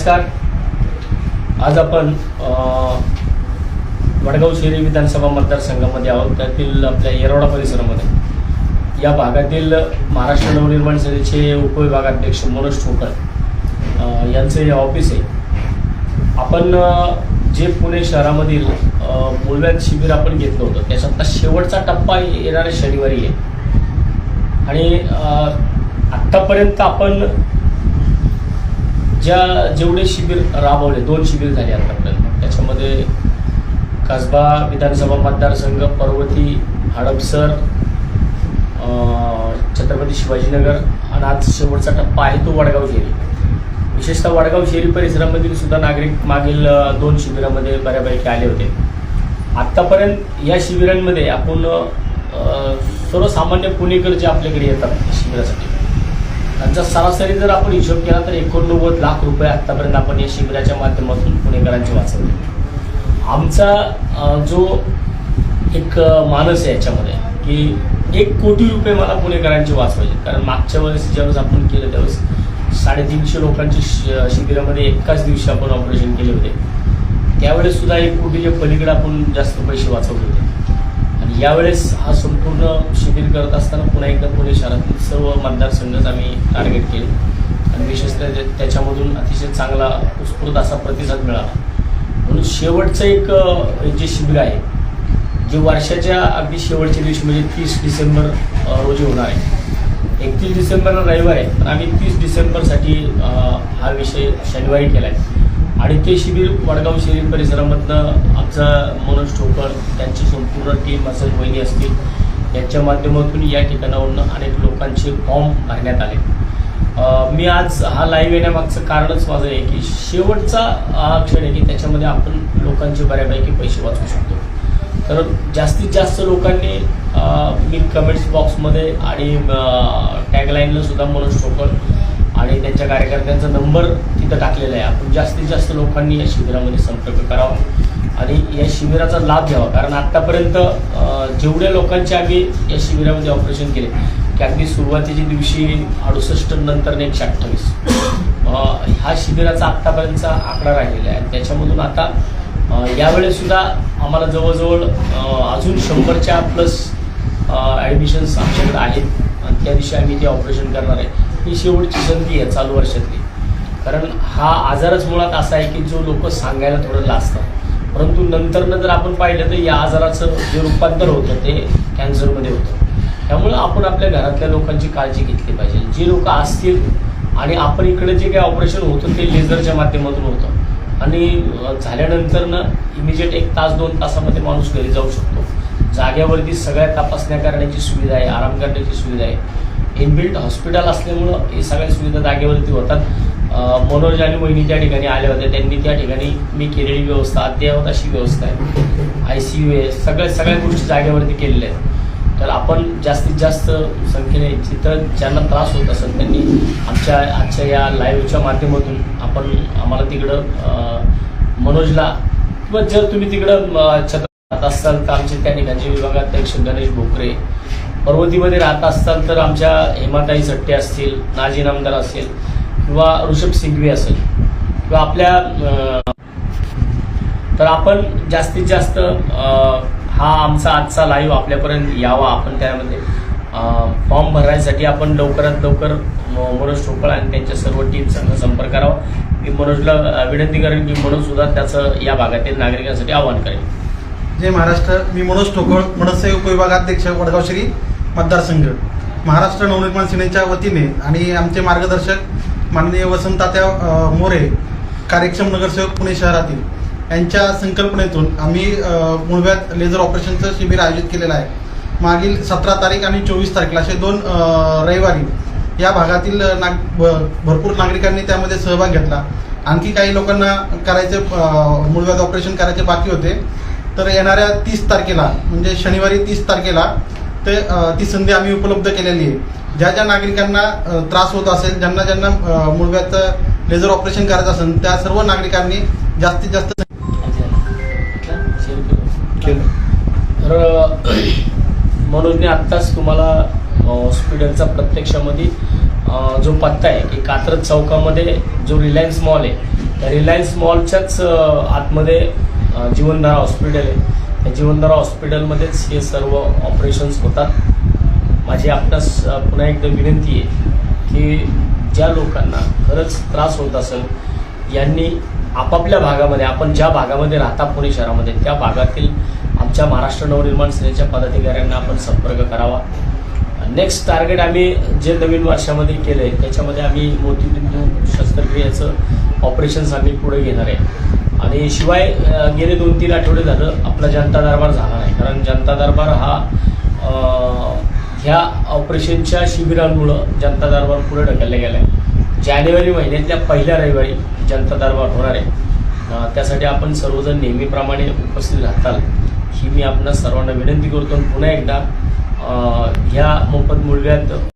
नमस्कार. आज आपण वडगाव शहरी विधानसभा मतदारसंघामध्ये आहोत. त्यातील आपल्या येरवडा परिसरामध्ये. या भागातील महाराष्ट्र नवनिर्माण सेनेचे उपविभागाध्यक्ष मनोज ठोकर यांचे हे ऑफिस आहे. आपण जे पुणे शहरामधील अ, शिबिर आपण घेतलं होतं. त्याच्यातला शेवटचा टप्पा येणाऱ्या शनिवारी आहे. आणि आत्तापर्यंत आपण ज्या जेवढे शिबिर राबवले दोन शिबिर झाले आतापर्यंत. त्याच्यामध्ये कसबा विधानसभा मतदारसंघ पर्वती हडपसर छत्रपती शिवाजीनगर आणि आज शेवटचा टप्पा आहे तो वडगाव शेरी विशेषतः वडगाव शेरी परिसरामधील सुद्धा नागरिक मागील दोन शिबिरामध्ये बऱ्यापैकी आले होते. आत्तापर्यंत या शिबिरांमध्ये आपण सर्वसामान्य पुणेकर जे आपल्याकडे येतात शिबिरासाठी त्यांचा सरासरी जर आपण हिशोब केला तर एकोणनव्वद लाख रुपये आतापर्यंत आपण या शिबिराच्या माध्यमातून पुणेकरांचे वाचवले. आमचा जो एक मानस आहे याच्यामध्ये की एक कोटी रुपये मला पुणेकरांचे वाचवायचे. कारण मागच्या वेळेस ज्यावेळेस आपण केलं त्यावेळेस साडेतीनशे लोकांची शि- शिबिरामध्ये एकाच दिवशी आपण ऑपरेशन केले होते. त्यावेळेस सुद्धा एक कोटीच्या पलीकडे आपण जास्त पैसे वाचवले होते. यावेळेस हा संपूर्ण शिबिर करत असताना पुन्हा एकदा पुणे शहरातील सर्व मतदारसंघच आम्ही टार्गेट केले. आणि विशेषतः त्याच्यामधून अतिशय चांगला उत्स्फूर्त असा प्रतिसाद मिळाला. म्हणून शेवटचं एक जे शिबिर आहे जे वर्षाच्या अगदी शेवटच्या दिवशी म्हणजे तीस डिसेंबर रोजी होणार आहे. एकतीस डिसेंबरला रविवार आहे पण आम्ही तीस डिसेंबरसाठी हा विषय शनिवारी केला आहे आणि ते शिबिर वडगाव शहरी परिसरामधनं आमचा मनोज ठोकर त्यांची संपूर्ण टीम असेल वहिनी असतील यांच्या माध्यमातून या ठिकाणावरून अनेक लोकांचे फॉर्म भरण्यात आले. मी आज हा लाईव्ह येण्यामागचं कारणच माझं आहे की शेवटचा हा क्षण आहे की त्याच्यामध्ये आपण लोकांचे बऱ्यापैकी पैसे वाचवू शकतो. तर जास्तीत जास्त लोकांनी मी कमेंट्स बॉक्समध्ये आणि टॅगलाईनला सुद्धा मनोज ठोकर आणि त्यांच्या कार्यकर्त्यांचा नंबर तिथं टाकलेला आहे. आपण जास्तीत जास्त लोकांनी या शिबिरामध्ये संपर्क करावा. आणि या शिबिराचा लाभ घ्यावा. कारण आत्तापर्यंत जेवढ्या लोकांचे आम्ही या शिबिरामध्ये ऑपरेशन केले की अगदी सुरुवातीच्या दिवशी अडुसष्ट नंतर एकशे अठ्ठावीस. ह्या हा शिबिराचा आत्तापर्यंतचा आकडा राहिलेला आहे. आणि त्याच्यामधून आता यावेळेसुद्धा आम्हाला जवळजवळ अजून शंभरच्या प्लस ॲडमिशन्स आमच्याकडे आहेत. आणि त्या दिवशी आम्ही ते ऑपरेशन करणार आहे. ही शेवटची संधी आहे चालू वर्षातली. कारण हा आजारच मुळात असा आहे की जो लोक सांगायला थोडं लाजतात. परंतु नंतरनं जर आपण पाहिलं तर या आजाराचं जे रूपांतर होतं ते कॅन्सरमध्ये होतं. त्यामुळं आपण आपल्या घरातल्या लोकांची काळजी घेतली पाहिजे. जी लोक असतील आणि आपण इकडे जे काही ऑपरेशन होतं ते लेझरच्या माध्यमातून होतं. आणि झाल्यानंतरनं इमिजिएट एक तास दोन तासामध्ये माणूस घरी जाऊ शकतो. जाग्यावरती सगळ्या तपासण्या करण्याची सुविधा आहे आराम करण्याची सुविधा आहे. इनबिल्ट हॉस्पिटल असल्यामुळं हे सगळ्या सुविधा जागेवरती होतात. मनोज आणि वहिनी त्या ठिकाणी आल्या होत्या त्यांनी त्या ठिकाणी मी केलेली व्यवस्था अद्ययावत अशी व्यवस्था आहे. आय सी यू आहे सगळ्या सगळ्या गोष्टी जागेवरती केलेल्या आहेत. तर आपण जास्तीत जास्त संख्येने जिथं ज्यांना त्रास होत असेल त्यांनी आमच्या आजच्या या लाईव्हच्या माध्यमातून आपण आम्हाला तिकडं मनोजला किंवा जर तुम्ही तिकडं छत राहत असाल तर आमचे त्या ठिकाणचे विभागाध्यक्ष गणेश भोकरे पर्वतीमध्ये राहत असताल तर आमच्या हेमाताई सट्टे असतील नाजी नामदार असेल किंवा ऋषभ सिंघवी असेल किंवा आपल्या तर आपण जास्तीत जास्त हा आमचा आजचा लाईव्ह आपल्यापर्यंत यावा आपण त्यामध्ये. फॉर्म भरायसाठी आपण लवकरात लवकर म- मनोज ठोकळ आणि त्यांच्या सर्व टीमसंघ संपर्क करावा. मी मनोजला विनंती करेन की मनोज सुद्धा त्याचं या भागातील नागरिकांसाठी आवाहन करेन जय महाराष्ट्र. मी मनोज ठोकळ मनसे उपविभागाध्यक्ष वडगाव श्री मतदारसंघ. महाराष्ट्र नवनिर्माण सेनेच्या वतीने आणि आमचे मार्गदर्शक माननीय वसंतात्या मोरे कार्यक्षम नगरसेवक पुणे शहरातील यांच्या संकल्पनेतून आम्ही मुळव्यात लेझर ऑपरेशनचं शिबिर आयोजित केलेलं आहे. मागील सतरा तारीख आणि चोवीस तारखेला असे दोन रविवारी या भागातील नाग भरपूर नागरिकांनी त्यामध्ये सहभाग घेतला. आणखी काही लोकांना करायचे मुळव्यात ऑपरेशन करायचे बाकी होते. तर येणाऱ्या तीस तारखेला म्हणजे शनिवारी तीस तारखेला ते ती संधी आम्ही उपलब्ध केलेली आहे. ज्या ज्या नागरिकांना त्रास होत असेल ज्यांना ज्यांना अ, मुळव्याचं लेझर ऑपरेशन करायचं असेल त्या सर्व नागरिकांनी जास्तीत जास्त तर मनोजने आत्ताच तुम्हाला हॉस्पिटलचा प्रत्यक्षामध्ये जो पत्ता आहे की कात्रज चौकामध्ये जो रिलायन्स मॉल आहे रिलायन्स मॉलच्याच आतमध्ये जीवनधारा हॉस्पिटल आहे. त्या जीवनधारा हॉस्पिटलमध्येच हे सर्व ऑपरेशन्स होतात. माझी आपणास पुन्हा एकदा विनंती आहे की ज्या लोकांना खरंच त्रास होत असेल यांनी आपापल्या भागामध्ये आपण ज्या भागामध्ये राहता पुणे शहरामध्ये त्या भागातील आमच्या महाराष्ट्र नवनिर्माण सेनेच्या पदाधिकाऱ्यांना आपण संपर्क करावा. नेक्स्ट टार्गेट आम्ही जे नवीन वर्षामध्ये केलं आहे त्याच्यामध्ये आम्ही मोतीबिंदू शस्त्रक्रियेचं ऑपरेशन्स आम्ही पुढे घेणार आहे. आणि शिवाय गेले दोन तीन आठवडे झालं आपला जनता दरबार झाला नाही. कारण जनता दरबार हा ह्या ऑपरेशनच्या शिबिरांमुळं जनता दरबार पुढे ढकलल्या गेला. आहे जानेवारी महिन्यातल्या पहिल्या रविवारी जनता दरबार होणार आहे. त्यासाठी आपण सर्वजण नेहमीप्रमाणे उपस्थित राहताल. ही मी आपणा सर्वांना विनंती करतो आणि पुन्हा एकदा ह्या मोफत मुळव्यात